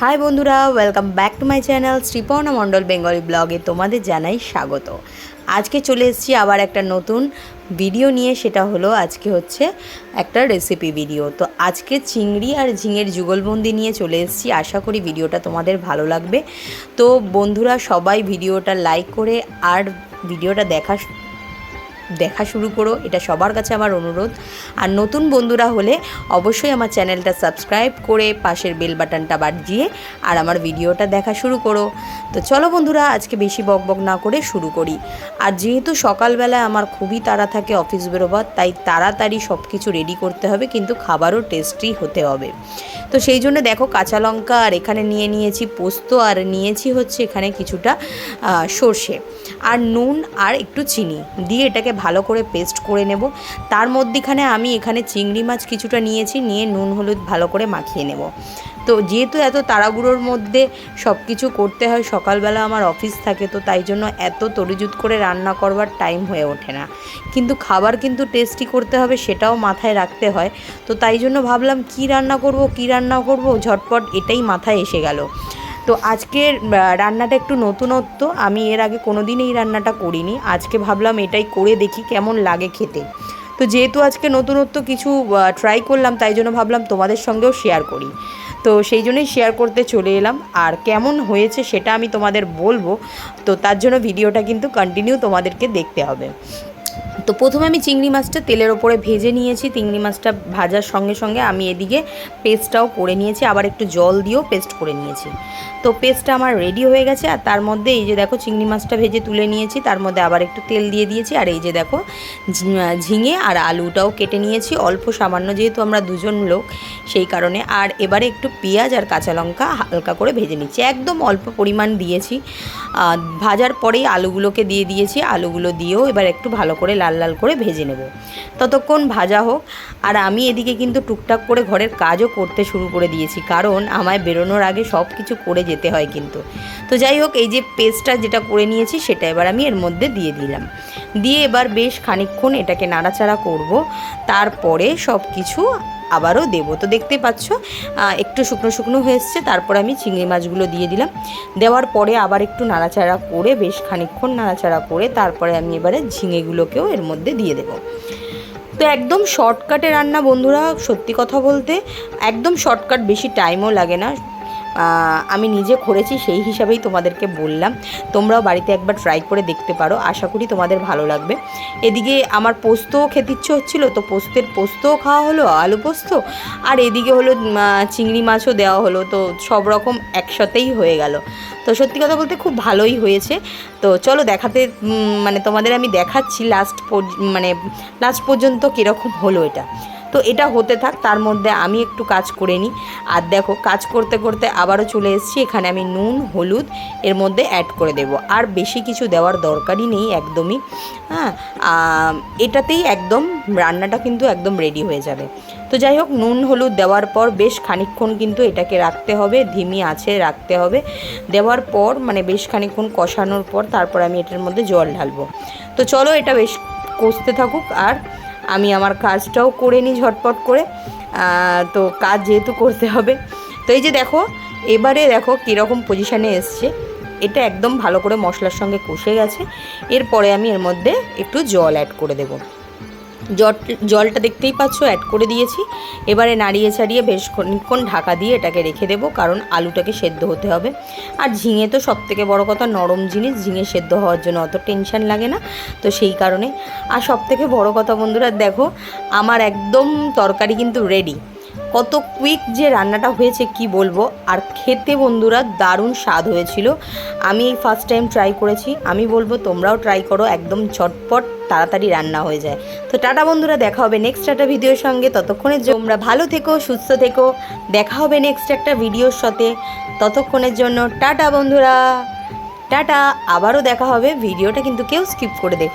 High বন্ধুরা welcome back to my channel Sriparna Mondal Bengali ব্লগে তোমাদের জানাই স্বাগত। আজকে চলে এসেছি আবার একটা নতুন ভিডিও নিয়ে, সেটা হলো আজকে হচ্ছে একটা রেসিপি ভিডিও তো আজকে চিংড়ি আর ঝিঙের যুগলবন্দি নিয়ে চলে এসেছি, আশা করি ভিডিওটা তোমাদের ভালো লাগবে। তো বন্ধুরা, সবাই ভিডিওটা লাইক করে আর ভিডিওটা দেখা দেখা শুরু করো, এটা সবার কাছে আমার অনুরোধ। আর নতুন বন্ধুরা হলে অবশ্যই আমার চ্যানেলটা সাবস্ক্রাইব করে পাশের বেল বাটনটা বাজিয়ে আর আমার ভিডিওটা দেখা শুরু করো। তো চলো বন্ধুরা, আজকে বেশি বক বক না করে শুরু করি। আর যেহেতু সকালবেলায় আমার খুবই তাড়া থাকে অফিস বেরোবার, তাই তাড়াতাড়ি সব কিছু রেডি করতে হবে, কিন্তু খাবারও টেস্টি হতে হবে। তো সেই জন্য দেখো কাঁচা লঙ্কা আর এখানে নিয়ে নিয়েছি পোস্ত আর নিয়েছি হচ্ছে এখানে কিছুটা সর্ষে। আর নুন আর একটু চিনি দিয়ে এটাকে ভালো করে পেস্ট করে নেব। তার মধ্যেখানে আমি এখানে চিংড়ি মাছ কিছুটা নিয়েছি, নিয়ে নুন হলুদ ভালো করে মাখিয়ে নেব। তো যেহেতু এত তাড়াগুড়োর মধ্যে সব কিছু করতে হয়, সকালবেলা আমার অফিস থাকে, তো তাই জন্য এত তরিজুত করে রান্না করবার টাইম হয়ে ওঠে না। কিন্তু খাবার কিন্তু টেস্টি করতে হবে সেটাও মাথায় রাখতে হয়। তো তাই জন্য ভাবলাম কি রান্না করব, কি রান্না করব, ঝটপট এটাই মাথায় এসে গেল। তো আজকের রান্নাটা একটু নতুনত্ব, আমি এর আগে কোনো দিন এই রান্নাটা করিনি। আজকে ভাবলাম এটাই করে দেখি কেমন লাগে খেতে। তো যেহেতু আজকে নতুনত্ব কিছু ট্রাই করলাম, তাই জন্য ভাবলাম তোমাদের সঙ্গেও শেয়ার করি। তো সেই জন্যই শেয়ার করতে চলে এলাম। আর কেমন হয়েছে সেটা আমি তোমাদের বলব। তো তার জন্য ভিডিওটা কিন্তু কন্টিনিউ তোমাদেরকে দেখতে হবে। তো প্রথমে আমি চিংড়ি মাছটা তেলের ওপরে ভেজে নিয়েছি। চিংড়ি মাছটা ভাজার সঙ্গে সঙ্গে আমি এদিকে পেস্টটাও করে নিয়েছি। আবার একটু জল দিয়েও পেস্ট করে নিয়েছি। তো পেস্টটা আমার রেডি হয়ে গেছে। আর তার মধ্যে এই যে দেখো চিংড়ি মাছটা ভেজে তুলে নিয়েছি, তার মধ্যে আবার একটু তেল দিয়ে দিয়েছি। আর এই যে দেখো ঝিঙে আর আলুটাও কেটে নিয়েছি। অল্প সামান্য যেহেতু আমরা দুজন লোক, সেই কারণে। আর এবারে একটু পেঁয়াজ আর কাঁচা লঙ্কা হালকা করে ভেজে নিচ্ছি। একদম অল্প পরিমাণ দিয়েছি। ভাজার পরেই আলুগুলোকে দিয়ে দিয়েছি। আলুগুলো দিয়েও এবার একটু ভালো করে লাল লাল করে ভেজে নেব। ততক্ষণ ভাজা হোক। আর আমি এদিকে কিন্তু টুকটাক করে ঘরের কাজও করতে শুরু করে দিয়েছি। কারণ আমায় বেরোনোর আগে সব কিছু করে যেতে হয় কিন্তু। তো যাই হোক, এই যে পেস্টটা যেটা করে নিয়েছি, সেটা এবার আমি এর মধ্যে দিয়ে দিলাম। দিয়ে এবার বেশ খানিকক্ষণ এটাকে নাড়াচাড়া করব। তারপরে সব কিছু আবারও দেবো। তো দেখতে পাচ্ছ একটু শুকনো শুকনো হয়ে এসছে, তারপর আমি চিংড়ি মাছগুলো দিয়ে দিলাম। দেওয়ার পরে আবার একটু নাড়াচাড়া করে, বেশ খানিকক্ষণ নাড়াচাড়া করে, তারপরে আমি এবারে ঝিঙেগুলোকেও এর মধ্যে দিয়ে দেবো। তো একদম শর্টকাটে রান্না বন্ধুরা, সত্যি কথা বলতে, একদম শর্টকাট বেশি টাইমও লাগে না। আমি নিজে করেছি, সেই হিসাবেই তোমাদেরকে বললাম। তোমরাও বাড়িতে একবার ট্রাই করে দেখতে পারো, আশা করি তোমাদের ভালো লাগবে। এদিকে আমার পোস্তও খেতে ইচ্ছে হচ্ছিল, তো পোস্তের পোস্তও খাওয়া হলো, আলু পোস্ত, আর এদিকে হলো চিংড়ি মাছও দেওয়া হলো, তো সব রকম একসাথেই হয়ে গেল। তো সত্যি কথা বলতে খুব ভালোই হয়েছে। তো চলো দেখাতে মানে তোমাদের আমি দেখাচ্ছি লাস্ট মানে লাস্ট পর্যন্ত কীরকম হলো এটা। তো এটা হতে থাক, তার মধ্যে আমি একটু কাজ করে নিই। আর দেখো, কাজ করতে করতে আবারও চলে এসেছি, এখানে আমি নুন, হলুদ এর মধ্যে অ্যাড করে দেব। আর বেশি কিছু দেওয়ার দরকারই নেই একদমই। হ্যাঁ এটাতেই একদম রান্নাটা কিন্তু একদম রেডি হয়ে যাবে। তো যাই হোক, নুন, হলুদ দেওয়ার পর বেশ খানিকক্ষণ কিন্তু এটাকে রাখতে হবে, ধিমি আছে, রাখতে হবে। দেওয়ার পর মানে বেশ খানিকক্ষণ কষানোর পর, তারপর আমি এটার মধ্যে জল ঢালবো। তো চলো এটা বেশ কষতে থাকুক, আর আমি আমার কাজটাও করে নিই ঝটপট করে। তো কাজ যেহেতু করতে হবে। তো এই যে দেখো, এবারে দেখো কীরকম পজিশানে এসছে। এটা একদম ভালো করে মশলার সঙ্গে কষে গেছে। এরপরে আমি এর মধ্যে একটু জল অ্যাড করে দেবো। জলটা দেখতেই পাচ্ছ অ্যাড করে দিয়েছি। এবারে নাড়িয়ে ছাড়িয়ে বেশ খানিকক্ষণ ঢাকা দিয়ে এটাকে রেখে দেবো, কারণ আলুটাকে সেদ্ধ হতে হবে। আর ঝিঙে তো সব থেকে বড়ো কথা, নরম জিনিস, ঝিঙে সেদ্ধ হওয়ার জন্য অত টেনশন লাগে না, তো সেই কারণে আর সব থেকে বড়ো কথা বন্ধুরা, দেখো, আমার একদম তরকারি কিন্তু রেডি কত কুইক যে রান্নাটা হয়েছে কি বলব? আর খেতে বন্ধুরা দারুণ স্বাদ হয়েছিল। আমি এই ফার্স্ট টাইম ট্রাই করেছি। আমি বলব তোমরাও ট্রাই করো, একদম ঝটপট তাড়াতাড়ি রান্না হয়ে যায়। তো টাটা বন্ধুরা, দেখা হবে নেক্সট একটা ভিডিওর সঙ্গে। ততক্ষণের জন্য তোমরা ভালো থেকো, সুস্থ থেকো। দেখা হবে নেক্সট একটা ভিডিওর সাথে। ততক্ষণের জন্য টাটা বন্ধুরা। টাটা, আবারও দেখা হবে। ভিডিওটা কিন্তু কেউ স্কিপ করে দেখো।